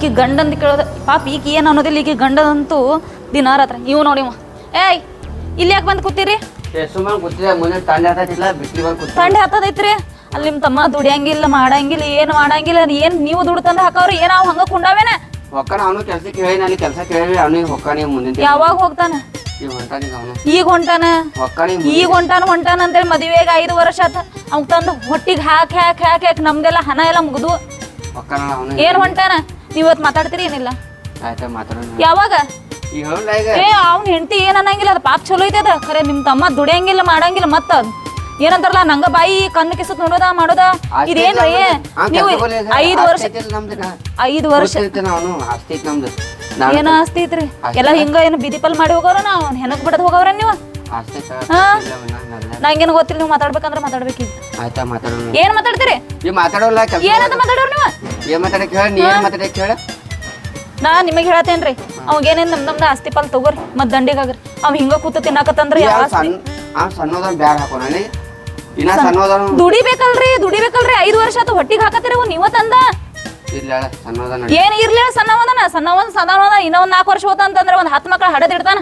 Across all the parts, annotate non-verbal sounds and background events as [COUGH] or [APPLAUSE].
ಈಕಿ ಗಂಡಂದು ಕೇಳೋದ ಪಾಪ ಈಕಿ ಏನು ಅನ್ನೋದಿಲ್ಲ ಈಕಿ ಗಂಡದಂತೂ ದಿನ ರಾತ್ರಿ ನೀವು ನೋಡಿ ಇವ. ಏಯ್ ಇಲ್ಲಿ ಯಾಕೆ ಬಂದು ಕೂತೀರಿ? ಸುಮ್ಮನೆ ಹತ್ತೈತ್ರಿ ಮುಂದೆ ತಂದೆ ಹತ್ತಿಲ್ಲ ಬಿಟ್ಟಿ ಬಂದು ಕೂತ್ ಸಂಡೆ ಹತ್ತದೈತ್ರಿ? ಅಲ್ಲಿ ನಿಮ್ಮ ತಮ್ಮ ದುಡಿಯಂಗಿಲ್ಲ ಮಾಡಂಗಿಲ್ಲ ಏನು ಮಾಡಂಗಿಲ್ಲ ಏನು ನೀವು ದುಡ್ಡು ತಂದು ಹಾಕವ್ರಿ ಏನು ಅವ್ ಹಂಗ ಕುಂಡಾವೇನ? ಹೊಕ್ಕನ ಅವನು ಕೆಲ್ಸಕ್ಕೆ ಹೇಳಿ ಅಲ್ಲಿ ಕೆಲಸ ಕೇಳಿ ಅವನಿಗೆ ಹೊಕ್ಕಾನಿ ಮುಂದಿನ ಯಾವಾಗ ಹೋಗ್ತಾನೆ? ಈಗ ಹೊಂಟಾನಿಗ ಅವನು. ಈಗ ಹೊಂಟಾನ? ಹೊಕ್ಕಾನಿ ಈಗ ಹೊಂಟಾನ ಹೊಂಟಾನ ಅಂತೇಳಿ ಮದುವೆಗೆ ಐದು ವರ್ಷ ಆತ. ಅವ್ನ್ ತಂದು ಹೊಟ್ಟಿಗೆ ಹಾಕಿ ಹಾಕಿ ಹಾಕಿ ಹಾಕಿ ನಮ್ದೆಲ್ಲ ಹಣ ಎಲ್ಲ ಮುಗಿದು. ಹೊಕ್ಕಾನ ಅವನು ಏನ್ ಹೊಂಟಾನ? ನೀವ್ ಇವತ್ತು ಮಾತಾಡ್ತೀರಿ ಏನಿಲ್ಲ? ಆಯ್ತಾ ಮಾತಾಡೋಣ. ಯಾವಾಗ? ಈಗ ಹೇಳಲ್ಲ ಈಗ? ಏ ಅವ್ನ ಹೆಂಡತಿ ಏನ್ ಅನ್ನಂಗಿಲ್ಲ ಅದು ಪಾಪ ಚಲೋ ಐತದ ಖರೆ ನಿಮ್ ತಮ್ಮ ದುಡಿಯಂಗಿಲ್ಲ ಮಾಡಂಗಿಲ್ಲ ಮತ್ತ ಅದ್. ಏನಂತಾರಲ್ಲ ನಂಗ ಬಾಯಿ ಕಣ್ಣು ಕಿಸತ್ ನೋಡೋದ ಮಾಡೋದ? ಆಸ್ತಿ ಇದೇನ್ರಿ? ಐತೆ ಆ, ನೀವು ಕೆಲ್ಸ ಕೊಡ್ಲಿ ಈಗ. ಐದು ಆಸ್ತಿ ವರ್ಷ ಐತೆ ನಮ್ದು ನಾ. ಐದು ವರ್ಷ ಗೊತ್ತೈತೆ ಆಸ್ತಿ ಐತೆ ನಮ್ದು. ನಾನು ಏನ ಆಸ್ತಿ ಐತ್ರಿ? ಎಲ್ಲ ಹಿಂಗ ಏನು ಬಿದಿಪಲ್ ಮಾಡಿ ಹೋಗವ್ರ ನಾವು? ಹೆನಕ್ ಬಿಡದ್ ಹೋಗವ್ರ ನೀವು? ಆಸ್ತಿ ಐತೆ ಹಾ? ಇಲ್ಲ ಅವ್ನ, ನಲ್ಲ. ನಂಗೇನು ಗೊತ್ತಿಲ್ಲ ನೀವು ಮಾತಾಡ್ಬೇಕಂದ್ರೆ ಮಾತಾಡ್ಬೇಕೀಗ ಆಯ್ತಾ ಮಾತಾಡೋಣ? ಏನ್ ಮಾತಾಡ್ತೀರಿ? ಈ ಮಾತಾಡೋಲ್ಲ ಕೆಲಸ ಏನಂತ ಮಾತಾಡೋರ್ ನೀವು? ಏನ್ ಮಾತಾಡಕ್ಕೆ ಹೇಳ ನೀ ಏನ್ ಮಾತಾಡಕ್ಕೆ ಹೇಳ ನಾ ನಿಮಗೆ ಹೇಳತ್ತೇನ್ರಿ ಅವಾಗೇನೇನ್ ನಮ್ ನಮ್ದು ಆಸ್ತಿ ಪಾಲ್ ತಗೋರಿ ಮತ್ ದಂಡಿಗಾಗ್ರಿ. ಅವ್ ಹಿಂಗ ಕೂತ ತಿನ್ನಕತ್ತಂದ್ರ ಯಾವ ಆಸ್ತಿ? ಸಣ್ಣ ಆ ಸಣ್ಣದನ್ ಬ್ಯಾರ ಹಾಕೋಣ ಇನ್ನ ಸಣ್ಣದನ್ ದುಡಿಬೇಕಲ್ರಿ ದುಡಿಬೇಕಲ್ರಿ ಐದು ವರ್ಷ ಆತು ಹೊಟ್ಟಿಗೆ ಹಾಕತ್ತೀರಿ ಅವ್ ನೀವ ತಂದ? ಸಣ್ಣದನ್ ಏನ್ ಇರ್ಲಿಲ್ಲ ಸಣ್ಣವದನ ಸಣ್ಣವನ್ ಸಣ್ಣವದ ಇನ್ನೊಂದ್ ನಾಲ್ಕು ವರ್ಷ ಹೋತಂದ್ರೆ ಒಂದ್ ಹತ್ತು ಮಕ್ಳು ಹಡದಿಡ್ತಾನ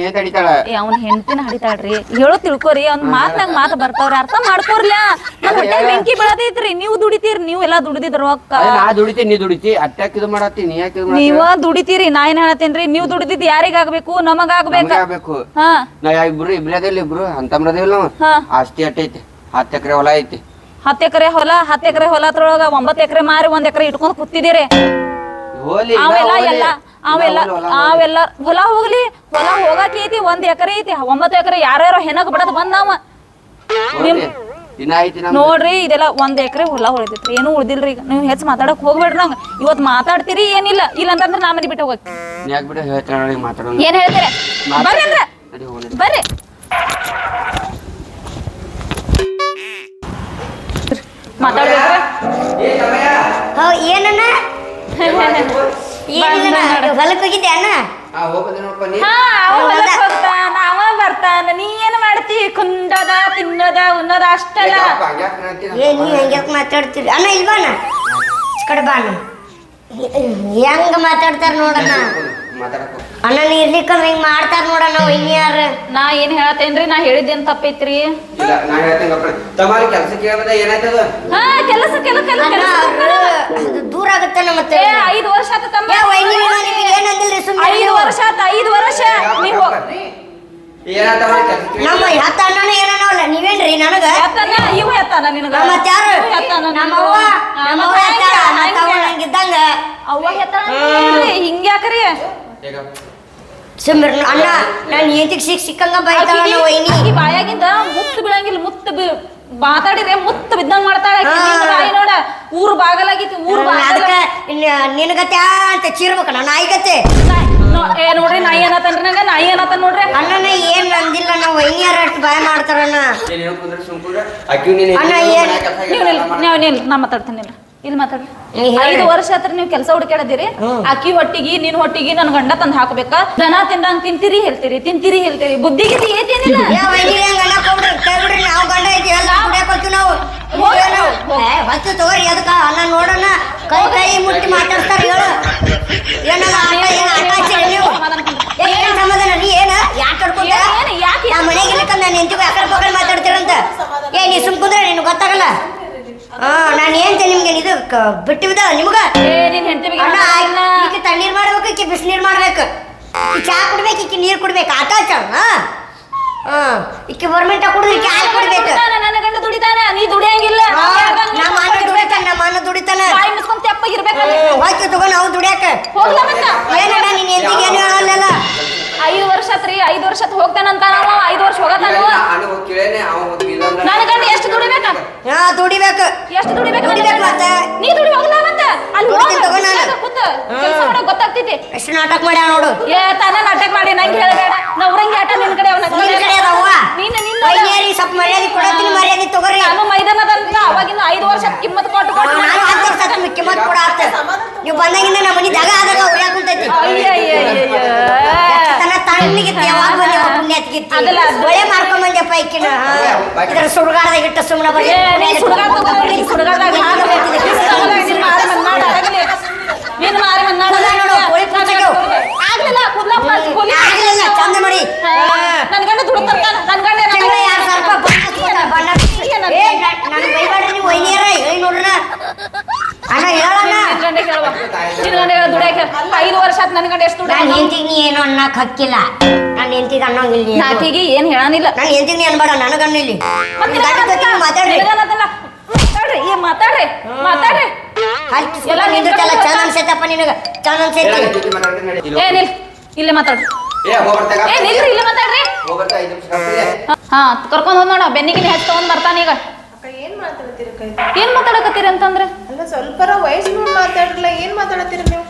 ಏನ್ ತಡಿತಾಳ ಏ ಅವ್ನ ಹೆಂಡತಿನ ಹಡಿತಾಳ್ರಿ. ಹೇಳೋ ತಿಳ್ಕೊರಿ ಅವ್ನ ಮಾತ್ನಾಗ ಮಾತು ಬರ್ತಾವ್ರಿ ಅರ್ಥ ಮಾಡ್ಕೋರ್ಲ? ನನ್ ಹೊಟ್ಟೆ ಬೆಂಕಿ ಬೆಳದೈತ್ರಿ ನೀವು ದುಡಿತೀರಿ ನೀವು ಎಲ್ಲಾ ದುಡಿದಿದ್ರ ರೊಕ್ಕ. ಅದೇ ನಾ ದುಡಿತಿ ನೀ ದುಡಿತಿ ಅಟ್ಯಾಕ್ ಇದು ಮಾಡತ್ತಿ ನೀ ಯಾಕೆ ನೀವ ದುಡಿತೀರಿ ನಾ ಏನ್ ಹೇಳತ್ತೇನ್ರಿ ನೀವು ದುಡಿದಿದ್ ಯಾರಿಗಾಗ್ಬೇಕು ನಮಗಾಗ್ಬೇಕ ನಮ್ಗೆ ಆಗ್ಬೇಕು? ಹಾ. ನಾ ಇಬ್ರು ಇಬ್ರದಿಲ್ಲ ಇಬ್ರು ಅಂತಮ್ರದಿಲ್ಲ ನಾವು. ಆಸ್ತಿ ಅಟ್ಟೈತಿ ಹತ್ತು ಎಕರೆ ಹೊಲ ಐತಿ. ಹತ್ತು ಎಕರೆ ಹೊಲ ಹತ್ತು ಎಕರೆ ಹೊಲ ಅದ್ರೊಳಗ ಒಂಬತ್ತು ಎಕರೆ ಮಾರಿ ಒಂದ್ ಎಕರೆ ಇಟ್ಕೊಂಡು ಕೂತಿದ್ದೀರಿ. ಹೋಲಿ ಅವೆಲ್ಲ ಎಲ್ಲ ಅವೆಲ್ಲ ಅವೆಲ್ಲ ಹೊಲ ಹೋಗ್ಲಿ. ಹೊಲ ಹೋಗಾಕ ಐತಿ ಒಂದ್ ಎಕರೆ ಐತಿ ಒಂಬತ್ತು ಎಕರೆ ಯಾರ್ಯಾರ ಹೆಣಕ್ ಬಿಡದ್ ಬಂದವ. ನೋಡ್ರಿ ಇದೆಲ್ಲ ಒಂದ್ ಎಕರೆ ಹೊಲ ಉಳಿದೈತ್ರಿ ಏನು ಉಳ್ದಿಲ್ರಿ ಈಗ. ನೀವು ಹೆಚ್ಚು ಮಾತಾಡಕ್ ಹೋಗ್ಬೇಡ್ರಿ ನಂಗ ಇವತ್ ಮಾತಾಡ್ತೀರಿ ಏನಿಲ್ಲ. ಇಲ್ಲ ಅಂತಂದ್ರ ನಾ ಮನಿ ಬಿಟ್ಟು ಹೋಗಕ್. ನೀ ಯಾಕೆ ಹೇಳ್ತಾಳ ನೋಡಿ ಮಾತಾಡೋಣ. ಏನ್ ಹೇಳ್ತೀರಿ? ಬರ್ರಿ ಅಂದ್ರ. ಬರ್ರಿ. ಮಾತಾಡ್ಬೇಕ ಏನಣ್ಣ? [LAUGHS] ಏನಿಲ್ಲ ಹೊಲಕ್ಕೆ ಹೋಗಿದ್ದೆ ಅಣ್ಣ? ಆ ಹೋಗೋದು ನೋಡಪ್ಪ ನೀ ಹಾ ಅವ ಹೊಲಕ್ ಹೋಗ್ತಾನ ಅವ ಬರ್ತಾನ. ನೀ ಏನ್ ಮಾಡ್ತಿ? ಕುಂದದ ತಿನ್ನದ ಉನ್ನದ ಅಷ್ಟಲ್ಲ? ಏ ನೀ ಹಂಗ್ಯಾಕೆ ಮಾತಾಡ್ತೀರಿ? ಅಣ್ಣ ಇಲ್ವಾ ಅಣ್ಣ? ಕಡೆ ಬಾ ಅಣ್ಣ. ಹೆಂಗ ಮಾತಾಡ್ತಾರ ನೋಡಣ್ಣ? ಹೋಗು. ಅಣ್ಣ ನೀ ಇರ್ಲಿಕ್ಕಂದ್ರೆ ಹಿಂಗ್ ಮಾಡ್ತಾರ ನೋಡಣ್ಣ ಇನ್ನು ಯಾರು? ನಾ ಏನ್ ಹೇಳತ್ತೇನ್ರಿ? ನಾ ಹೇಳಿದ್ದೇನ್ ತಪ್ಪೈತ್ರಿ? ಇಲ್ಲ ನಾ ಹೇಳ್ತೀನಿ. ತಮ್ಮ ಕೆಲಸ ಕೇಳಿದ್ರೆ ಏನಾಯ್ತದ? ಹಾ ಕೆಲಸ ಕೆಲಸ ಕೆಲಸ ಅಣ್ಣ ಕೆಲಸ ಅದು ದೂರ ಆಗತ್ತಣ್ಣ ಮತ್ತೆ. ಏ ಐದು ವರ್ಷ ಆತ ತಮ್ಮ. ಏನಂದಿಲ್ರಿ ಸುಮ್ಮನೆ ಐದು ವರ್ಷ ಆತ ಐದು ವರ್ಷ. ನೀವು ನಮ್ಮ ಹತ್ತ ಅಣ್ಣನ ಅಲ್ಲ ನೀವೇನ್ರಿ ನನಗ? ಇವ ಎತ್ತಾನ ನಿನಗ? ನಮ್ಮ ಯಾರು ಮತ್ತೆ ಮತ್ತವ್ವ ಹಂಗೆ. ನಂಗಿದ್ದಂಗ ಅವ್ವ ಎತ್ತಾಳ ಅಂತೀರಿ, ಹಿಂಗ್ಯಾಕ್ರಿ? ಈಗ ಸುಮ್ಮಿರ್ ಅಣ್ಣ ನಾನು ಹೆಂತಿಗೆ ಸಿಕ್ ಸಿಕ್ಕಂಗ ಬೈತಾಳ ವೈನಿ. ಈ ಬಾಯಾಗಿಂದ ಮುತ್ತು ಬಿಡಂಗಿಲ್ಲ ಮುತ್ತು ಬಿ ಮಾತಾಡಿದ್ರೆ ಮುತ್ತು ಬಿದ್ದಂಗ ಮಾಡ್ತಾಳೆ. ನಿನ್ ಬಾಯಿ ನೋಡ ಊರು ಬಾಗಲಾಗಿತ್ತು ಊರು ಬಾಗಲ ಅದಕ್ಕೆ ನಿನಗತ್ತೆ ಅಂತ ಚೀರ್ಬೇಕಣ್ಣ ನಾಯಿಗತ್ತೆ. ಏ ನೋಡ್ರಿ ನಾಯಿ ಏನತ ನಂಗ ನಾಯಿ ಏನತ್ತ ನೋಡ್ರಿ. ಅಣ್ಣನ ಏನ್ ನಂದಿಲ್ಲ ನಾವು ವೈನಿಯರ ಅಷ್ಟು ಬಾಯ್ ಮಾಡ್ತಾರಣ್ಣ. ನೀನ್ ಅಣ್ಣ, ಏನ್- ನೀವು ನಿಲ್ ನಾ ಮಾತಾಡ್ತೀನಿ ಇಲ್ಲ ಮಾತಾಡ್ರಿ. ಐದು ವರ್ಷ ಹತ್ರ ನೀವು ಕೆಲಸ ಹುಡುಕಾಡದಿರಿ ಅಕ್ಕಿ ಹೊಟ್ಟಿಗೆ ನಿನ್ ಹೊಟ್ಟಿಗೆ ನನ್ ಗಂಡ ತಂದ್ ಹಾಕಬೇಕ. ದನ ತಿಂದಂಗ್ ತಿಂತೀರಿ ಹೇಳ್ತೀರಿ ತಿಂತೀರಿ ಹೇಳ್ತೀರಿ. ಬುದ್ಧಿಗೆ ಏತೇನಿಲ್ಲ ಯಾ ವೈನಿ ಹೆಂಗ್ ಅಣ್ಣ ಕೊಡ್ರಿ? ನಾವು ಗಂಡ ಐತಿ ಎಲ್ಲ ಕುಡಿಯಕ್ ಹೋಗ್ತೀವಿ ನಾವು. ಏನು? ಏ, ಹೊತ್ತು ತಗೋರಿ ಅದಕ್ಕ ಅಣ್ಣ ನೋಡೋಣ. ಕೈ ಕೈ ಮುಟ್ಟಿ ಮಾತಾಡ್ತಾರ ಹೇಳು. ಏನಲ್ಲ ಆಟ ಏನ ಆಟ ಹಚ್ಚಿರಿ ನೀವು? ಏ, ಏನ್ ಸಮಾಧಾನ? ನೀ ಏನ? ಯಾಕೆ ಕಡ್ಕೊಂಡ ಏನ್- ಯಾಕೆ ನಾ ಮನೆಗೆ ಇಲ್ಲಕ್ಕ ನಾನು ಮಾತಾಡ್ತೀರಂತ? ಏ ನೀ ಸುಮ್ ಕುಂದ್ರೆ ನಿನ್ಗೆ ಗೊತ್ತಾಗಲ್ಲ? ಹಾ ನಾನು ಏನ್ತೆ ನಿಮ್ಗೆ ಇದು ಬಿಟ್ಟಿದ ಬಿಟ್ಟು ಬಿದ ನಿಮ್ಗ? ಈಗ ತಣ್ಣೀರ್ ಮಾಡ್ಬೇಕು ಈಕಿ ಬಿಸಿನೀರ್ ಮಾಡ್ಬೇಕು. ಚಾ ಕುಡ್ಬೇಕು ಈಕಿ ನೀರ್ ಕುಡ್ಬೇಕು. ಆಟ ಹಚ್ಚ ಆ ಹಾ. ಈಕಿ ಗೌರ್ಮೆಂಟ್ ಕುಡಿದ್ರೆ ಈಕಿ ಹಾಲು ಕುಡ್ಬೇಕು. ನನ್ನ ಗಂಡ ದುಡಿತಾನ. ನೀ ದುಡಿಯಂಗಿಲ್ಲ. ನಮ್ಮ ಅಣ್ಣ ದುಡಿತಾನ ನಮ್ಮ ಅಣ್ಣ ದುಡಿತಾನ. ಬಾಯಿ ಮುಸ್ಕೊಂಡ್ ಹ್ಮ್, ಹೋಯ್ತು ತಗೋ ನಾವು ದುಡಿಯಾಕ. ಹೋಗ್ಲಾ ಮತ್ತ? ಏನಣ್ಣ ನೀನ್ ಎಂದಿಗೆ ಏನು ಹೇಳಲ್ಲ ಐದು ವರ್ಷ ಆತ್ರಿ ಐದು ವರ್ಷ ಆತ್ ಹೋಗ್ತಾನಂತ ನಾವು ಐದು ವರ್ಷ ಹೋಗತಾನ ನಾನು ಹಾ ದುಡಿಬೇಕು. ಎಷ್ಟು ದುಡಿಬೇಕು ನನ್ನ ದುಡಿಬೇಕು ಮತ್ತೆ. ನೀ ದುಡಿ ಹೋಗ್ಲಾ ಮತ್ತ? ಅಲ್ಲಿ ದುಡಿತೀನಿ ತಗೋ ನಾನು. ಕೂತ ಕೆಲಸ ಗೊತ್ತಾಗ್ತೈತಿ. ಎಷ್ಟು ನಾಟಕ ಮಾಡ್ಯಾವ ನೋಡು. ಏ ತಾನ ನಾಟಕ ಮಾಡಿ ನಂಗೆ ಹೇಳಬೇಡ. ನವ್ರಂಗಿ ಆಟ ನಿನ್ ಕಡೆ ಅವನ ನಿನ್ ಕಡೆ ಅದಾವ? ನೀನು ನಿನ್ನ ವೈನ್ಯಾರಿ ಸ್ವಲ್ಪ ಮರ್ಯಾದೆ ಕೊಡತ್ತೀನಿ ಮರ್ಯಾದೆ ತಗೋರಿ. ನಾನು ಮೈದಾನದಂತ ಅವಾಗಿನ ಐದು ವರ್ಷ ಕಿಮ್ಮತ್ ಕೊಟ್ಟು ಕೊಟ್ಟು ನಾನು ಹತ್ತು ವರ್ಷ ಆತು ಮಿಕ್ಕಿ ಮತ್ ಕೊಡ ಆತ ನೀವು ಬಂದಾಗಿಂದ ನಮ್ಮ ಮನೆ ಜಾಗ ಆದಾಗ ಉರಿಯಾಕ ಕುಂತೈತಿ? ಅಯ್ಯಯ್ಯಯ್ಯಯ್ಯ. ತಣ್ಣಗಿತ್ತು ಯಾವಾಗ ಪುಣ್ಯ ಅದಲ್ಲ, ಮಾಡ್ಕೊಂಡ್ ಹಾ. ಇದ್ರ ಸುಡುಗಾಡದಾಗ ಇಟ್ಟ ಸುಮ್ಮನೆ ಬರೀ ಚಂದ ಮಾಡಿ. ನನ್ ಗಂಡ ದುಡ್ತಾನ ನನ್ ಗಂಡ ಸಾವಿರ ಬಣ್ಣ. ಬಣ್ಣ. ಏ, ನ- ನನಗ್ ಬೈಬ್ಯಾಡ್ರಿ ನೀವು ಒಯ್ನಿಯರ, ಹೇಳಿ ನೋಡ್ರಣ. ಅಣ್ಣ ಹೇಳಣ್ಣ ನಿನ್ ಗಂಡ ಕೇಳುವ ನಿನ್ ಗಂಡ ಹೇಳ ದುಡಿಯಾಕ ಐದು ವರ್ಷ ಆತ್ ನನ್ ಗಂಡ ಎಷ್ಟು ದುಡ ನಾನು ಹೆಂಡತಿಗೆ ನೀ ಏನು ಅನ್ನಕ್ ಹಕ್ಕಿಲ್ಲ. ನಾನು ಹೆಂಡತಿಗೆ ಅನ್ನೋಂಗಿಲ್ಲ ನೀ ಏನು. ನಾಕಿಗೆ ಏನ್ ಹೇಳಾನಿಲ್ಲ. ನಾನು ಹೆಂಡತಿಗೆ ನೀ ಅನ್ಬೇಡ ನನಗನ್ನ ಇಲ್ಲಿ. ಮತ್ತೆ ನಿನ್ ಗಂಡನ್ ಜೊತೆ ನೀವ್ ಮಾತಾಡ್ರಿ. ನಿನಗನ್ನತ್ತಲ್ಲ. ಮಾತಾಡ್ರಿ ಏ ಮಾತಾಡ್ರಿ ಮಾತಾಡ್ರಿ. ಎಲ್ಲ ನಿಂದಿರ್ತೆಲ್ಲ ಚಂದ ಅನ್ಸೈತಪ್ಪ ನಿನಗ ಚಂದ ಅನ್ಸೈತಿ. ಏ ನಿಲ್ ಇಲ್ಲೇ ಮಾತಾಡ್ರಿ ಏ ನಿಲ್ರಿ ಇಲ್ಲೇ ಮಾತಾಡ್ರಿ. ಹಾ ಕರ್ಕೊಂಡ್ ಹೋದ್ ನೋಡ ಬೆನ್ನಿಗೆ ಹಚ್ಚಿ ತಗೊಂಡ್ ಬರ್ತಾನ ಈಗ. ಅಕ್ಕ ಏನ್ ಮಾತಾಡ್ತೀರಿ ಕೈ? ಏನ್ ಮಾತಾಡಕತ್ತೀರಿ ಅಂತಂದ್ರೆ? ಅಲ್ಲ ಸ್ವಲ್ಪರ ವಯಸ್ಸು ನೋಡಿ ಮಾತಾಡ್ರಲ್ಲ ಏನ್ ಮಾತಾಡತ್ತೀರಿ ನೀವು?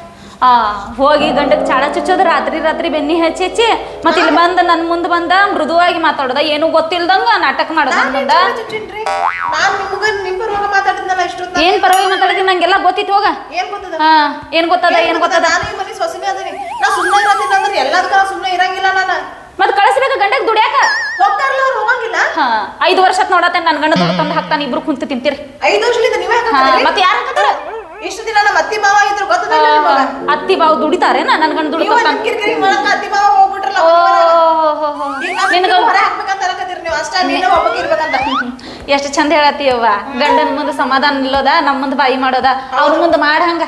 ಆ ಹೋಗಿ ಗಂಡಕ್ಕೆ ಚಾಳ ಚುಚ್ಚೋದು ರಾತ್ರಿ ರಾತ್ರಿ ಬೆನ್ನಿ ಹಚ್ಚಿ ಹಚ್ಚಿ ಮತ್ತೆ ಇಲ್ಲಿ ಬಂದ ನನ್ನ ಮುಂದೆ ಬಂದ ಮೃದುವಾಗಿ ಮಾತಾಡೋದ. ಏನು ಗೊತ್ತಿಲ್ದಂಗ ನಾಟಕ ಮಾಡೋದ ನನ್ ಮುಂದ. ನಾನ್ ನಿಮ್ಗ ನಿಮ್ ಪರವಾಗ ಮಾತಾಡಿದ್ನಲ್ಲ ಇಷ್ಟೊತ್ತ? ಏನ್ ಪರವಾಗಿ ಮಾತಾಡಿದ್ರಿ ನಂಗೆಲ್ಲ ಗೊತ್ತಿತ್ತು ಹೋಗ. ಏನ್ ಗೊತ್ತದ? ಹಾ ಏನ್ ಗೊತ್ತದ ಏನ್ ಗೊತ್ತದ? ನಾನು ಈ ಮನೆ ಸೊಸೆನೇ ಅದೀನಿ. ನಾ ಸುಮ್ಮನೆ ಇರತ್ತೀನಿ ಅಂದ್ರೆ ಎಲ್ಲದಕ್ಕ ನಾ ಸುಮ್ಮನೆ ಇರಂಗಿಲ್ಲ ನಾನು. ಮತ್ ಕಳಿಸ್ಬೇಕ ಗಂಡಕ್ ದುಡ್ಯಾಕ? ಹೋಗ್ತಾರಲ್ಲ ಅವ್ರು ಹೋಗಂಗಿಲ್ಲ? ಹಾ ಐದು ವರ್ಷ ನೋಡತ್ತೆ ನನ್ ಗಂಡ ದುಡ್ಡು ತಂದು ಹಾಕ್ತಾನೆ ಇಬ್ರು ಕುಂತು ತಿಂತೀರಿ. ಐದು ವರ್ಷದಿಂದ ನೀವೇ ಮತ್ತೆ ಯಾರು ಇಷ್ಟು ದಿನ ನಮ್ಮ ಅತ್ತಿ ಮಾವ ಇದ್ರು ಗೊತ್ತದಿಲ್ಲ ನಿಮಗ? ಅತ್ತಿ ಬಾವು ದುಡಿತಾರೇನ? ನನ್ ಗಂಡ ನೀವು ಕೊಡ್ತಾನ ನಮ್ ಕಿರಿಕಿರಿ ಮಾಡಕ ಅತ್ತಿ ಮಾವ ಹೋಗ್ಬಿಟ್ರಲ್ಲ ಓ ಈಗ ಹೊರಗೆ ನಿನಗ ನಿಮ್ಗೆ ಹೊರೆ ಹಾಕ್ಬೇಕಂತ ಅನ್ಕತ್ತೀರಿ ನೀವು. ಅಷ್ಟ ನೀನು ಒಬ್ಬಕ್ಕೆ ಇರ್ಬೇಕಂತ. ಎಷ್ಟು ಚಂದ ಹೇಳತ್ತೀಯವ್ವ ಗಂಡನ ಮುಂದೆ ಸಮಾಧಾನ ನಿಲ್ಲೋದ ನಮ್ಮ ಮುಂದೆ ಬಾಯಿ ಮಾಡೋದ. ಅವ್ರ ಮುಂದೆ ಮಾಡ ಹಂಗ.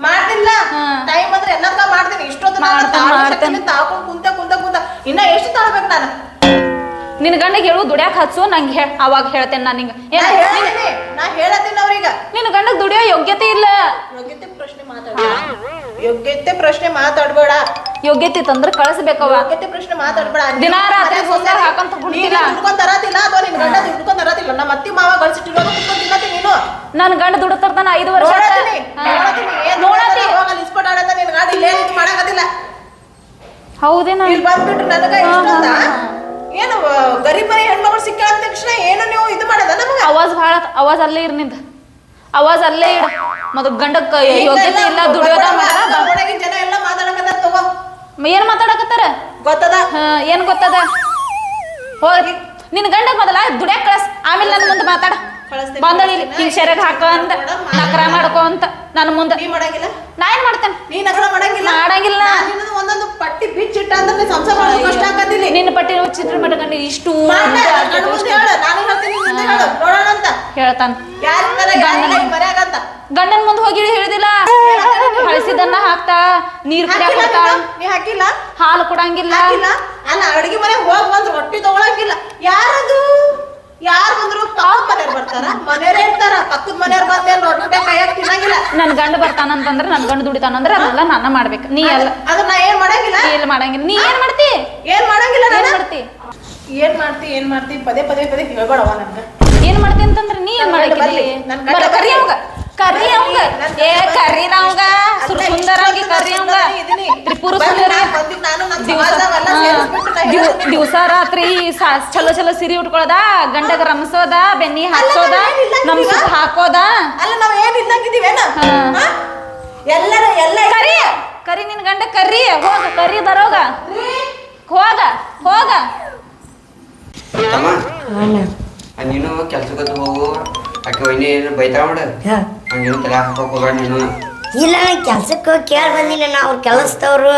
ಮಾಡ್ತಿಲ್ಲ. ಹಾ. ಟೈಮ್ ಅಂದ್ರೆ ಎಲ್ಲ ಮಾಡ್ತೀನಿ. ಇಷ್ಟೊತ್ತು ಮಾಡ್ತಾ ಮಾಡ್ತಾನೆ. ತಾಕೊಂಡ್ ಕುಂತ ಕುಂತ ಕುಂತ ನಿನ್ ಗಂಡಗೆ ಹೇಳು ದುಡ್ಯಾಕ ಹಚ್ಚು ನಂಗೆ ಹೇಳ ಅವಾಗ ಹೇಳ್ತೇನೆ ನಾನು ನಿಂಗೆ. ಏನ ಹೇಳ್ತೀನಿ ನಾ ಹೇಳತ್ತೀನಿ ಅವ್ರೀಗ. ನಿನ್ ಗಂಡಗ್ ದುಡಿಯೋ ಯೋಗ್ಯತೆ ಇಲ್ಲ. ಯೋಗ್ಯತೆ ಪ್ರಶ್ನೆ ಮಾತಾಡ್ಬೇಡ. ಯೋಗ್ಯತೆ ಪ್ರಶ್ನೆ ಮಾತಾಡ್ಬೇಡ. ಯೋಗ್ಯತೆ ತಂದ್ರೆ ಕಳಿಸ್ಬೇಕವ್ವ. ಯೋಗ್ಯತೆ ಪ್ರಶ್ನೆ ಮಾತಾಡ್ಬೇಡ. ದಿನಾ ರಾತ್ರಿ ಗೊಂದಲ ಹಾಕೊಂತ ಕುಡ್ತಿಲ್ಲ. ದುಡ್ಕೊಂಡ್ ತರತಿಲ್ಲ ಅಥವಾ ನಿನ್ ಗಂಡ ದುಡ್ಕೊಂಡ್ ತರತಿಲ್ಲ. ನಮ್ಮ ಅತ್ತಿ ಮಾವ ಗಳಿಸಿಟ್ಟಿರೋದು ಕುತ್ಕೊಂಡ್ ತಿನ್ನತಿ ನೀನು. ನನ್ ಗಂಡ ದುಡ್ಡು ತರ್ತಾನ ಐದು ವರ್ಷ ಆತ. ನೋಡತೀನಿ ಹಾ. ನೋಡತಿ ಇಸ್ಪಟ್ ಆಡತ್ತ ನಿನ್ ಗಾಡಿ ಇಲ್ಲೇ ನಿಂತು ಮಾಡಕತ್ತಿಲ್ಲ ಹೌದೇನ? ಇಲ್ಲಿ ಬಂದ್ಬಿಟ್ರು ನನಗ ಹಾ, ಇಷ್ಟೊಂದ ಹಾ, ಹಾ. ಏನು ಗರೀಬ್ ಮನೆ ಹೆಣ್ಮಗಳು ಸಿಕ್ಕ ತಕ್ಷಣ ಏನು ನೀವು ಇದು ಮಾಡದ ನಮಗೆ? ಅವಾಜ್ ಭಾಳ ಅವಾಜ್ ಅಲ್ಲೇ ಇರ್ನಿಂದ. ಅವಾಜ್ ಅಲ್ಲೇ ಇಡ. ಮತ್ ಗಂಡಕ್ಕ ಯೋಗ್ಯತೆ ಇಲ್ಲ ದುಡಿಯೋದ ಜನ ಎಲ್ಲ ಮಾತಾಡಕತ್ತಾರ ತಗೋ. ಏನ್ ಮಾತಾಡಕತ್ತಾರ? ಗೊತ್ತದ? ಹಾ ಏನ್ ಗೊತ್ತದ? ಹೋಗಿ ನಿನ್ನ ಗಂಡ ಮೊದಲ ದುಡ್ಯಾಕ ಕಳಸ್. ಆಮೇಲೆ ನನ್ನ ಮುಂದೆ ಮಾತಾಡ. ಬಂದಳಿ ಇಲ್ಲಿ. ಹಿಂಗ್ ಶರೀರ ಹಾಕ ಅಂತ ನಕರ ಮಾಡ್ಕೊ ಅಂತ ನನ್ನ ಮುಂದೆ. ನೀ ಮಾಡಂಗಿಲ್ಲ? ನಾ ಏನ್ ಮಾಡ್ತೇನೆ? ನೀ ನಗರ ಮಾಡಂಗಿಲ್ಲ? ಮಾಡಂಗಿಲ್ಲ. ಒಂದೊಂದು ಪಟ್ಟಿ ಬಿಚ್ಚಿಟ್ಟ ಅಂದ್ರೆ ಸಂಸಾರ ಮಾಡೋದು ಕಷ್ಟ ಆಗತ್ತಿಲ್ಲ ನಿನ್ನ ಪಟ್ಟಿ ಚಿತ್ರ ಮಾಡ್ಕೊಂಡು ಇಷ್ಟು ಹೇಳ್ತೀನಿ ಗಂಡನ ಮುಂದೆ ಹೋಗಿ ಹೇಳಿದಿಲ್ಲ. ಹಳಸಿದನ್ನ ಹಾಕ್ತಾ ನೀರ್ ಕುಡಿಯಾಕ ಹಾಕಿಲ್ಲ ನೀ ಹಾಕಿಲ್ಲ? ಹಾಲು ಕೊಡಂಗಿಲ್ಲ. ಅಲ್ಲ ಅಡಿಗೆ ಮನೆ ಹೋಗ್ ಬಂದ್ರು ರೊಟ್ಟಿ ತಗೊಳಂಗಿಲ್ಲ. ಯಾರದು? ಪಕ್ಕದ ಮನೆಯವ್ರು ಬರ್ತಾರ ಮನೆಯವ್ರೇ ಇರ್ತಾರ ಪಕ್ಕದ ಮನೆಯವ್ರು ಬಂದೇನ್ ರೊಟ್ಟಿ ಕೈಯಾಗ ತಿನ್ನಂಗಿಲ್ಲ. ನನ್ ಗಂಡ ಬರ್ತಾನಂತಂದ್ರ ನನ್ ಗಂಡ ದುಡಿತಾನಂದ್ರ ಅದೆಲ್ಲ ನಾನ ಮಾಡ್ಬೇಕು. ನೀ ಎಲ್ಲ ಅದನ್ನ ನಾ ಏನ್ ಮಾಡಂಗಿಲ್ಲ? ಏನ್ ಎಲ್ಲ ಮಾಡಂಗಿಲ್ಲ. ನೀ ಏನ್ ಮಾಡ್ತಿ? ಏನ್ ಮಾಡಂಗಿಲ್ಲ ಏನ್ ನಾನು? ಮಾಡ್ತಿ? ಏನ್ ಮಾಡ್ತಿ ಏನ್ ಮಾಡ್ತಿ? ಪದೇ ಪದೇ ಪದೇ ಹೇಳ್ಬೇಡವ ನನ್ಗ. ಏನ್ ಮಾಡ್ತಿ ಅಂತಂದ್ರ ನೀ ಏನ್ ಮಾಡಿ ಗಂಡ ಮಾಡಕ್ಕಿದಿ ಬರ್ಲಿ, ನನ್ ಗಂಡ ಬರ ಕರಿ ಅವಂಗ. ಕರಿ ಅವಂಗ. ಏ ಕರಿ ನಾವಂಗ ಸುಂದರವಾಗಿ ಕರಿ ಅವಂಗ. ತ್ರಿಪುರ ಸುಂದರ ಬಂದಿದ್ ನಾನು ನಮ್ಮ ಸಮಾಜದವೆಲ್ಲ ಸೇರಿಸ್ಬಿಟ್ಟು. ದಿವಸ ರಾತ್ರಿ ಸಾ- ಚಲೋ ಚಲೋ ಸಿರಿ ಉಟ್ಕೊಳ್ಳೋದ ಗಂಡಗ ರಮಸೋದ ಬೆನ್ನಿ ಹಾಕೋದ ನಮ್ ಸುತ್ತ ಹಾಕೋದ. ಅಲ್ಲ ನಾವ್ ಏನ್ ಇದ್ದಂಗಿದೀವೇನ ಹಾ. ಹಾ? ಎಲ್ಲರ ಎಲ್ಲ ಕರಿ ಕರಿ ನಿನ್ ಗಂಡ ಕರಿ ಹೋಗ ಕರಿ ಬರೋಗ. ಹೋಗ ಹೋಗ. ತಮ್ಮ. ಅಣ್ಣ ಆ ನೀನು ಕೆಲ್ಸಕ್ಕೆ ಹೋಗು. ಆಕೆ ಒಯ್ನಿ ಏನು ಬೈತಾಳ ಮಾಡ. ಹಾ. ತಲೆ ಹಾಕಕ್ ಹೋಗ್ಬೇಡ ನೀನು. ಇಲ್ಲ ನಾನು ಕೆಲ್ಸಕ್ಕೆ ಹೋಗಿ ಕೇಳಿ ಬಂದಿನಿ ನಾ ಅವ್ರ ಕೆಲಸದವ್ರು.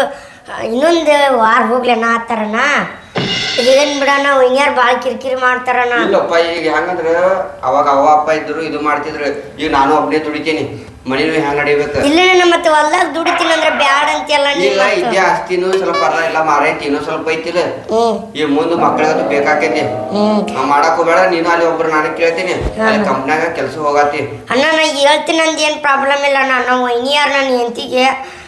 ಇನ್ನೊಂದು ವಾರ ಹೋಗ್ಲೇನ ಆತಾರನ ಏನ್ ಬಿಡಣ ಹಿಂಗ್ಯಾರ ಭಾಳ ಕಿರಿಕಿರಿ ಮಾಡ್ತಾರಣ ಇಲ್ಲಪ್ಪ ಈಗ ಹೆಂಗಂದ್ರ ಅವಾಗ ಅವ್ವ ಅಪ್ಪ ಇದ್ರು ಇದು ಮಾಡ್ತಿದ್ರು. ಈಗ ನಾನು ಒಬ್ಬನೇ ದುಡಿತೀನಿ. ಮನೇನು ಹೆಂಗ್ ನಡಿಬೇಕು? ಇಲ್ಲ ಮತ್ತೆ ಹೊಲ್ದಾಗ ದುಡಿತೀನಿ ಅಂದ್ರೆ ಬ್ಯಾಡ ಅಂತೆಲ್ಲ ಇಲ್ಲ ಆಸ್ತಿನೂ ಸ್ವಲ್ಪ ಅಲ್ಲ ಎಲ್ಲ ಮಾರೈತಿ ಇನ್ನೂ ಸ್ವಲ್ಪ ಐತಿಲ್ಲ. ಈ ಮುಂದೆ ಮಕ್ಕಳಿಗದು ಬೇಕಾಕೈತಿ. ಮಾಡಕ್ಕೂ ನಾ ಮಾಡಕ್ ಹೋಗ್ಬೇಡ ನೀನು ಅಲ್ಲಿ ಒಬ್ರು ನಾನು ಕೇಳ್ತೀನಿ. ಅಲ್ಲಿ ಕಂಪ್ನ್ಯಾಗ ಕೆಲ್ಸ ಹೋಗತಿ. ಅಣ್ಣ ನಾ ಹೇಳ್ತೀನಿ ನಂದು ಏನು ಪ್ರಾಬ್ಲಮ್ ಇಲ್ಲ ನಾನು ನಾವು ವೈನಿಯಾರ ನನ್ನ ಹೆಂಡತಿಗೆ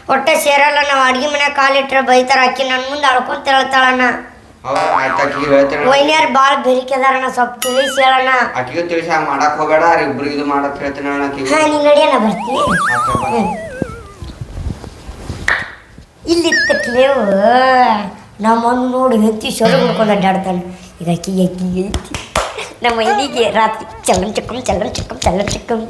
ಹೊಟ್ಟೆ ಸೇರಲ್ಲ ನಾವು ಅಡ್ಗೆ ಮನೆ ಕಾಲಿಟ್ರೆ ಬೈತಾರ ಅಕ್ಕಿ ನನ್ನ ಮುಂದೆ ಅಳ್ಕೊಂತ ಹೇಳ್ತಾಳಣ್ಣ ಬಾಳ ವೈನಿಯಾರ ಭಾಳ ಬೆರಿಕೆದಾರಣ್ಣ ಸ್ವಲ್ಪ ತಿಳಿಸಿ ಹೇಳಣ್ಣ ಅಕ್ಕಿಗೂ ತಿಳಿಸಿ ಹಂಗ ಮಾಡಕ್ ಹೋಗಬೇಡ ಇಬ್ರು ಇದು ಮಾಡಕ್ ಹೇಳ್ತೀನಿ ಅಣ್ಣ ಆಕಿಗೆ ಹಾ ನೀ ನಡಿಯಣ್ಣ ಬರ್ತೀನಿ ಇಲ್ಲಿತ್ತ ತಕ್ಲೇವು ನಮ್ಮನ್ನು ನೋಡಿ ಹೆತ್ತಿ ಸೊರಗ್ ಮಾಡ್ಕೊಂಡು ಅಡ್ಡಾಡ್ತಾನೆ ಇದಕ್ಕೆ ಅಕ್ಕಿ ನಮ್ಮ ಇಲ್ಲಿಗೆ ರಾತ್ರಿ ಚಲಂ ಚಕ್ಕಂ ಚಲಂ ಚಕ್ಕಂ ಚಲಂ ಚಕ್ಕಂ.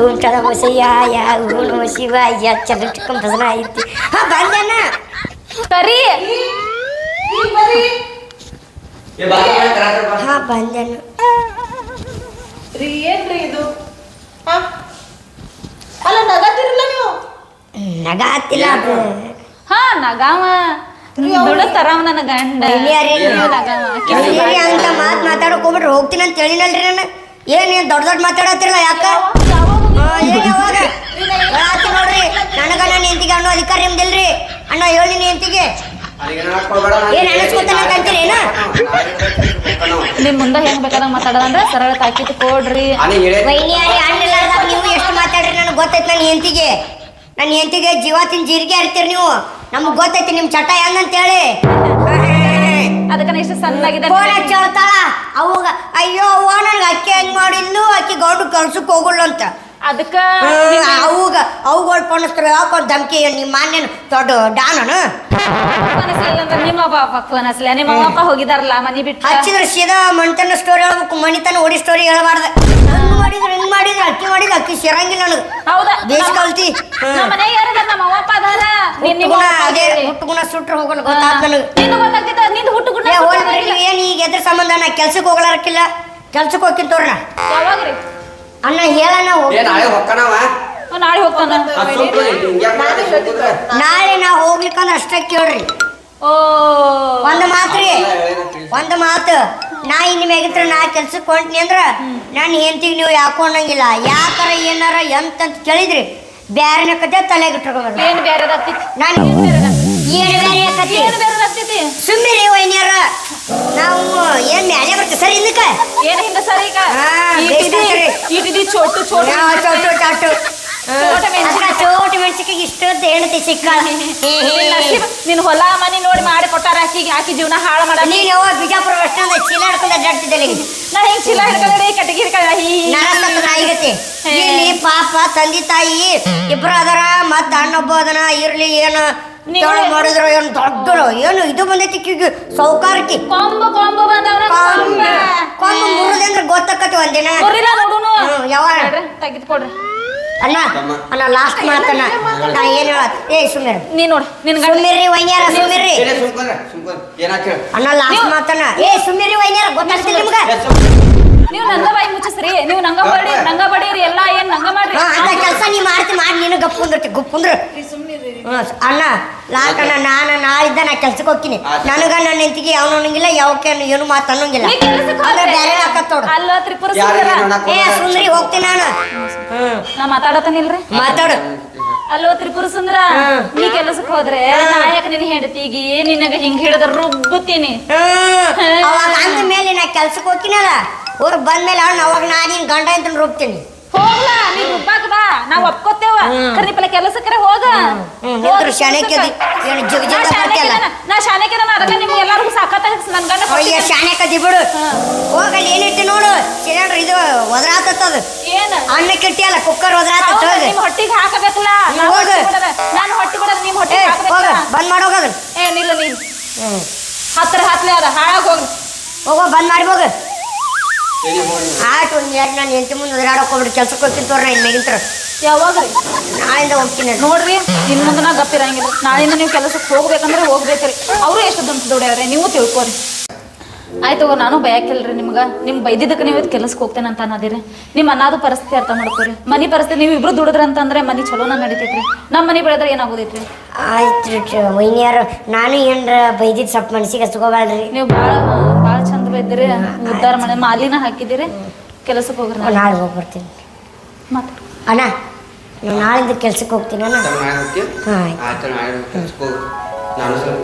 ಓಂ ಚಲಮ ಶಿವಾಯ ಓಂ ನಮ ಶಿವಾಯ ಚಲಂ ಚಕ್ಕಂ ಭಜನ ಐತಿ ಹಾ ಬಂದನ ಕರಿ. ಹಾ ಬಂದನ ರೀ ಏನ್ರಿ ಇದು? ಹಾ? ಅಲ್ಲ ನಗತಿರಲ್ಲ ನೀವು? ನಗಾತಿಲ್ಲ ಹಾ ನಗಾವ. ದುಡತಾರವ ನನ್ನ ಗಂಡ ಅಂತ ಮಾತ್ ಹೋಗ್ತೀನಿ ಅಂತ ಹೇಳಿನಲ್ರಿ ನಾನು ಏನ್ ನೀನ್ ದೊಡ್ಡ ದೊಡ್ಡ ಮಾತಾಡತ್ತಿರಲ್ಲ ಯಾಕ? ಆ, ಏನ್ ಯಾವಾಗ? ಹೇಳಾತ್ತಿ ನೋಡ್ರಿ ನನಗ ನನ್ನ ಹೆಂಡತಿಗೆ ಅನ್ನೋ ಅಧಿಕಾರ ನಿಮ್ದಿಲ್ರಿ. ಅಣ್ಣ ಹೇಳಿ ನಿನ್ ಹೆಂಡತಿಗೆ. ಏನ್ ಅನಿಸ್ಕೊತಾನ ಅಂತೀರಿ ಏನ? ನಿಮ್ ಮುಂದೆ ಹೆಂಗ್ ಬೇಕಾದಂಗ ಮಾತಾಡೋದಂದ್ರ ಸರಳ ತಾಕೀತು ಕೊಡ್ರಿ. ವೈನಿಯಾರಿ ಅಣ್ಣಿಲ್ಲಾರ್ದಾಗ ನೀವು ಎಷ್ಟು ಮಾತಾಡ್ರಿ ನನಗೆ ಗೊತ್ತೈತಿ ನನ್ನ ಹೆಂಡತಿಗೆ. ನನ್ನ ಹೆಂಡತಿಗೆ ತಿನ್ ಜೀರಿಗೆ ಹರಿತೀರಿ ನೀವು. ನಮ್ಗೆ ಗೊತ್ತೈತಿ ನಿಮ್ ಚಟ ಹೆಂಗಂತೇಳಿ ಅದಕ್ಕ ಎಷ್ಟು ಸಣ್ಣಾಗಿದೆ ಫೋನ್ ಹಚ್ಚಿ ಹೇಳ್ತಾಳ. ಅವಾಗ ಅಯ್ಯೋ ಅವ್ವ ನನಗೆ ಅಕ್ಕಿ ಹೆಂಗ್ ಮಾಡಿದ್ಲು? ಅಕ್ಕಿ ಗೌಡ್ ಕಳ್ಸಕ್ ಹೋಗಲ್ಲ ಅಂತ. ಅದಕ್ಕ ಅವಾಗ ಅವುಗಳು ಪಣಸ್ತಾರೆ. ಯಾಕೋ ಧಮ್ಕಿ ನಿಮ್ಮ ಮಾನ್ಯನ ದೊಡ್ಡ ಡಾನನು ಅನಿಸ್ಲಿಲ್ಲ ಅಂದ್ರೆ ನಿಮ್ಮ ಅಪ್ಪ ಅನಿಸ್ಲ ನಿಮ್ಮ ಅಪ್ಪ ಹೋಗಿದಾರಲ್ಲ ಮನಿ ಬಿಟ್ಟು ಹಚ್ಚಿದ್ರೆ ಸೀದಾ ಮಣಿತನ ಸ್ಟೋರಿ ಹೇಳ್ಬೇಕು. ಮಣಿತನ ಓಡಿ ಸ್ಟೋರಿ ಹೇಳ್ಬಾರ್ದು. ಹಂಗ್ ಮಾಡಿದ್ರೆ ಹಿಂಗ್ ಮಾಡಿದ್ರೆ? ಅಕ್ಕಿ ಮಾಡಿದ್ರೆ ಅಕ್ಕಿ ಸೇರಂಗಿಲ್ಲ ನನಗೆ. ಹೌದಾ? ಬೇಸ್ ಕಲ್ತಿ. ನಮ್ಮ ಮನೆಗೆ ಯಾರಿದಾರ? ನಮ್ಮ ಅಪ್ಪ ಅದಾರ. ನಿಮ್ಮ ಅದೇ ಅದೇರಿ. ಹುಟ್ಟುಗುಣ ಸುಟ್ರು ಹೋಗೋಣ ಗೊತ್ತಾಗ್ತಲ್ಲ ನಿಂದು ಗೊತ್ತಾಗ್ತಿತ್ತ? ನಿಂದು ಹುಟ್ಟು ಗುಣ ಏನು ಈಗ ಎದ್ರ ಸಂಬಂಧ ನಾ ಕೆಲ್ಸಕ್ಕೆ ಹೋಗ್ಲಾರಕ್ಕಿಲ್ಲ? ಕೆಲ್ಸಕ್ಕೆ ಹೋಗ್ತೀನಿ ತೋರ್ನ ಯಾವಾಗ್ರಿ? ಅಣ್ಣ ಏ ನಾಳೆ ನಾಳೆ ಹೋಗ್ತಾನ? ನಾಳೆ ನಾ ಹೋಗ್ಲಿಕ್ಕಂದ್ರೆ ಅಷ್ಟೇ ಕೇಳ್ರಿ. ಓ. ಒಂದು ಮಾತ್ರಿ. ಒಂದು ಮಾತು. ನಾ ಇನ್ನು ಮ್ಯಾಗಿತ್ರ ನಾ ಕೆಲ್ಸಕ್ಕೆ ಹೊಂಟ್ನಿ ಅಂದ್ರ ನನ್ನ ಹೆಂಡತಿಗೆ ನೀವು ಯಾಕೊಂಡಂಗಿಲ್ಲ ಯಾಕಾರ ಏನಾರ ಎಂತಂತ ಕೇಳಿದ್ರಿ? ಬ್ಯಾರನ ಕತೆ ತಲೆಗೆ ಆಗ್ತೈತಿ ನಾನು ಏನು ಬೇರೆ ಕತೆ. ಏನ್ ಬೇರೆ ಆಗ್ತೈತಿ. ಸುಮ್ಮನೆ ವೈನ್ಯಾರ. ನಾವು ಏನ್ ಮ್ಯಾಲೆ ಬರ್ತೀವಿ ಸರಿ ಇದಕ್ಕೆ ಏನ್ ಹಿಂದ ಸರಿ ಈಗ. ಹಾ, ಚೋಟು ಚೋಟು ಚೋಟು ಚಾಟು. ಚೋಟ. ಚೋಟ ಮೆಣಸಿಗೆ ಇಷ್ಟು ಹೆಣ್ತಿ ಸಿಕ್ಕಾಳ. ನಿನ್ ನಸೀಬ್ ನಿನ್ ಹೊಲ ಮನಿ ನೋಡಿ ಮಾಡಿ ಕೊಟ್ಟಾರ ಆಕಿಗೆ ಆಕಿ ಜೀವನ ಹಾಳು ಮಾಡ ನೀನು ಯಾವ ಬಿಜಾಪುರ ಬಸ್ ಸ್ಟ್ಯಾಂಡ್ ಚೀಲ ಹಿಡ್ಕೊಂಡು ಅಡ್ಡಾಡ್ತಿದ್ದೆ ಈಗ ನಾ ಹಿಂಗ್ ಚೀಲ ಹಿಡ್ಕೊಂಡ್ರೆ ಕಟಗಿ ಹಿಡ್ಕೊಂಡ್ರೆ ಹೀ ನರಸತ್ತ ನಾಯಿಗತಿ ಇಲ್ಲಿ ಪಾಪ ತಂದೆ ತಾಯಿ ಇಬ್ರು ಅದರ ಮತ್ತ ಅಣ್ಣೊಬ್ಬ ಅದನ ಇರ್ಲಿ ಏನು ತೊಳೆ ಮಾಡಿದ್ರು ಏನು ದೊಡ್ಡರು ಏನು ಇದು ಬಂದೈತಿ ಕಿಗಿ ಸೌಕಾರಕಿ ಕೊಂಬು ಕೊಂಬು ಬಂದವ್ರ ಕೊಂಬು. ಕೊಂಬ. ಮುರಿದಂದ್ರೆ ಗೊತ್ತಾಕತಿ ಒಂದಿನ. ಮುರಿಲ ನೋಡುನು. ಯಾವಾಗ? ತೆಗಿದ್ ಕೊಡ್ರಿ. ಅಣ್ಣ ಅಣ್ಣ ಲಾಸ್ಟ್ ಮಾಡ್ತಾನ ನಾ ಏನ್ ಹೇಳತ್ ಏ ಸುಮ್ಮಿರ ನೀ ನೋಡ್ ನಿನ್ ಸುಮ್ಮಿರ್ರಿ ವೈನ್ಯಾರ ಸುಮ್ಮಿರ್ರಿ ಏನಾಚ ಅಣ್ಣ ಲಾಸ್ಟ್ ಮಾಡ್ತಾನ ಏ ಸುಮ್ಮಿರ್ರಿ ವೈನ್ಯಾರ ಗೊತ್ತಾಗ್ತಿಲ್ಲ ನಿಮ್ಗ? ನೀವು ನಂಗ ಬಾಯಿ ಮುಚ್ಚಿಸ್ರಿ. ನೀವು ನಂಗ ಬಡಿ ನಂಗ ಬಡೀರಿ ಎಲ್ಲಾ ಏನ್ ನಂಗ ಮಾಡ್ರಿ? ಅಂತ ಕೆಲಸ ನೀ ಮಾಡ್ತಿ ಮಾಡಿ ನೀನು ಗಪ್ಪು ಕುಂದಿರ್ತಿ ಗುಪ್ ಕುಂದ್ರ. ಅಣ್ಣ ಲಾಸ್ಟ್ ಅಣ್ಣ ನಾನು ನಾಳಿದ್ದ ನಾ ಕೆಲ್ಸಕ್ಕೆ ಹೋಗ್ತೀನಿ. ನನಗ ನನ್ನ ಹೆಂಡತಿಗೆ ಯಾವ ಅನ್ನಂಗಿಲ್ಲ ಯಾವಕ್ಕೆ ಏನು ಮಾತು ಅನ್ನಂಗಿಲ್ಲ. ನೀ ಕೆಲ್ಸಕ್ಕೆ. ಬೇರೆ ಅಲ್ಲ ತ್ರಿಪುರ ಯಾರಿಗೆ ಸುಂದರ. ನೋಡಕ್ ಏ ಸುಂದ್ರಿ ಹೋಗ್ತೀನಿ ನಾನು. ಹ್ಮ್. ನಾ ಮಾತಾಡತನಿಲ್ರಿ ಮಾತಾಡು. ಅಲ್ಲೋ ತ್ರಿಪುರ ಸುಂದರ. ನೀ ಕೆಲಸಕ್ಕೆ ಹೋದ್ರೆ ನಾಯಕ ನಿನ್ ಹೆಂಡತಿಗಿ ನಿನಗ ಹಿಂಗ್ ಹಿಡಿದ ರುಬ್ಬುತ್ತೀನಿ? ಹ್ಮ್. ಅವಾಗ ಅಂದ ಮೇಲೆ ನಾ ಕೆಲ್ಸಕ್ಕೆ ಹೋಗ್ತೀನಲ್ಲ ಊರ್ ಬಂದ್ಮೇಲೆ ಅವ್ನ ಅವಾಗ ನಾ ನಿನ್ ಗಂಡ ಅಂತ ರುಬ್ತೀನಿ. ಹೋಗ್ಲಾ ನೀ ರುಬ್ಬಾಕ ಬಾ. ನಾವ್ ಒಪ್ಕೋತೇವ ಕರ್ನಿಪಲ ಕೆಲಸಕ್ಕರೆ ಹೋಗ. ನಿಂದ್ರ ಶಾಣೆಕ್ಕೆ ಏನು ಜಿಗ್ ನಾ ಜಿಗ್ ಬರ್ತಿಯಲ್ಲ ನಾ ಶಾನೆಕೆ ಅದಕ್ಕೆ ನಿಮ್ಗೆ ಎಲ್ಲರಿಗೂ ಸಾಕತ್ತಾಗ ನನ್ ಗಂಡ ಅಯ್ಯ ಶಾಣೆ ಕದಿ ಬಿಡು. ಹೋಗಲ್ಲಿ ಏನಿಟ್ಟು ನೋಡು. ಸಿಲಿಂಡರ್ ಇದು ಒದರಾತತ್ತದು ಏನ್? ಅನ್ನಕ್ಕೆ ಇಟ್ಟಿಯಲ್ಲ ಕುಕ್ಕರ್ ಒದರಾತತ್ತ ಹೌದು, ಹೋಗಿ. ನಿಮ್ ಹೊಟ್ಟಿಗೆ ಹಾಕಬೇಕಲ್ಲ. ನಾ ಹೋಗು. ಹೊಟ್ಟಿ ಕೊಡೋದ ನಾನು ಹೊಟ್ಟಿ ಕೊಡೋದು ನಿಮ್ ಏ ಹೊಟ್ಟಿಗೆ ಹೋಗ ಹಾಕಬೇಕಲ್ಲ ಬಂದ್ ಮಾಡೋಗದು ಏ ನಿಲ್ಲ ನೀನ್ ಹತ್ರ ಹತ್ಲೆ ಅದ ಹಾಳಾಗ ಹೋಗಿ. ಹೋಗೋ ಬಂದ್ ಮಾಡಿ ಹೋಗು. ಆಯ್ತು ಒಂದು ಎರಡು ನಾನು ಎಂಟು ಮುಂದೆ ಒದರಾಡಕ್ ಹೋಗ್ಬಿಟ್ಟು ಕೆಲ್ಸಕ್ಕೆ ಹೋಗ್ತೀನಿ ತೋರ ಇನ್ನು ಮ್ಯಾಗಿಂತ್ರ ಯಾವಾಗ ನಾಳೆಯಿಂದ ಹೋಗ್ತೀನಿ ನೋಡ್ರಿ ಇನ್ ಮುಂದೆ ನಾ ಗಪ್ಪಿರಂಗಿಲ್ಲ. ನಾಳೆಯಿಂದ ನೀವು ಕೆಲಸಕ್ಕೆ ಹೋಗ್ಬೇಕಂದ್ರೆ ಹೋಗ್ಬೇಕ್ರಿ. ಅವರು ಎಷ್ಟು ದುಡ್ಡು ದುಡಿಯವ್ರೆ ನೀವು ತಿಳ್ಕೊರಿ. ಆಯ್ತು ನಾನು ಬಯಕಿಲ್ರಿ ನಿಮ್ಗ. ನಿಮ್ ಬೈದಿದ್ದಕ್ಕೆ ನೀವು ಕೆಲಸಕ್ಕೆ ಹೋಗ್ತೇನೆ ಅಂತ ಅನ್ನೋದಿರಿ. ನಿಮ್ಮ ಅನ್ನೋದು ಪರಿಸ್ಥಿತಿ ಅರ್ಥ ಮಾಡ್ಕೋರಿ. ಮನಿ ಪರಿಸ್ಥಿತಿ ನೀವು ಇಬ್ರು ದುಡಿದ್ರ ಅಂತಂದ್ರೆ ಮನಿ ಚಲೋನ ನಡೀತೈತ್ರಿ. ನಮ್ಮ ಮನಿ ಬೆಳೆದ್ರೆ ಏನಾಗೋದೈತ್ರಿ? ಆಯ್ತು ವೈನಿಯರು ನಾನು ಏನ್ರ ಬೈದಿದ್ ಸ್ವಲ್ಪ ಮನಸ್ಸಿಗೆ ಹಚ್ಕೋಬಾರ್ದ್ರಿ ನೀವು ಭಾಳ ಭಾಳ ಚಂದ ಬೈದಿರಿ. ಉದ್ದಾರ ಮನೆ ಮಾಲಿನ ಹಾಕಿದಿರಿ. ಕೆಲಸಕ್ಕೆ ಹೋಗ್ರಿ ನಾಳೆ. ನಾಳೆ ಹೋಗಿ ಬರ್ತೀನಿ ಮತ್ತೆ ಅಣ್ಣ ನಾಳಿಂದ ಕೆಲ್ಸಕ್ಕೆ ಹೋಗ್ತೀನಿ ಅಣ್ಣ. ಹಾಂ ಆಯ್ತು. ನಾನು ಸ್ವಲ್ಪ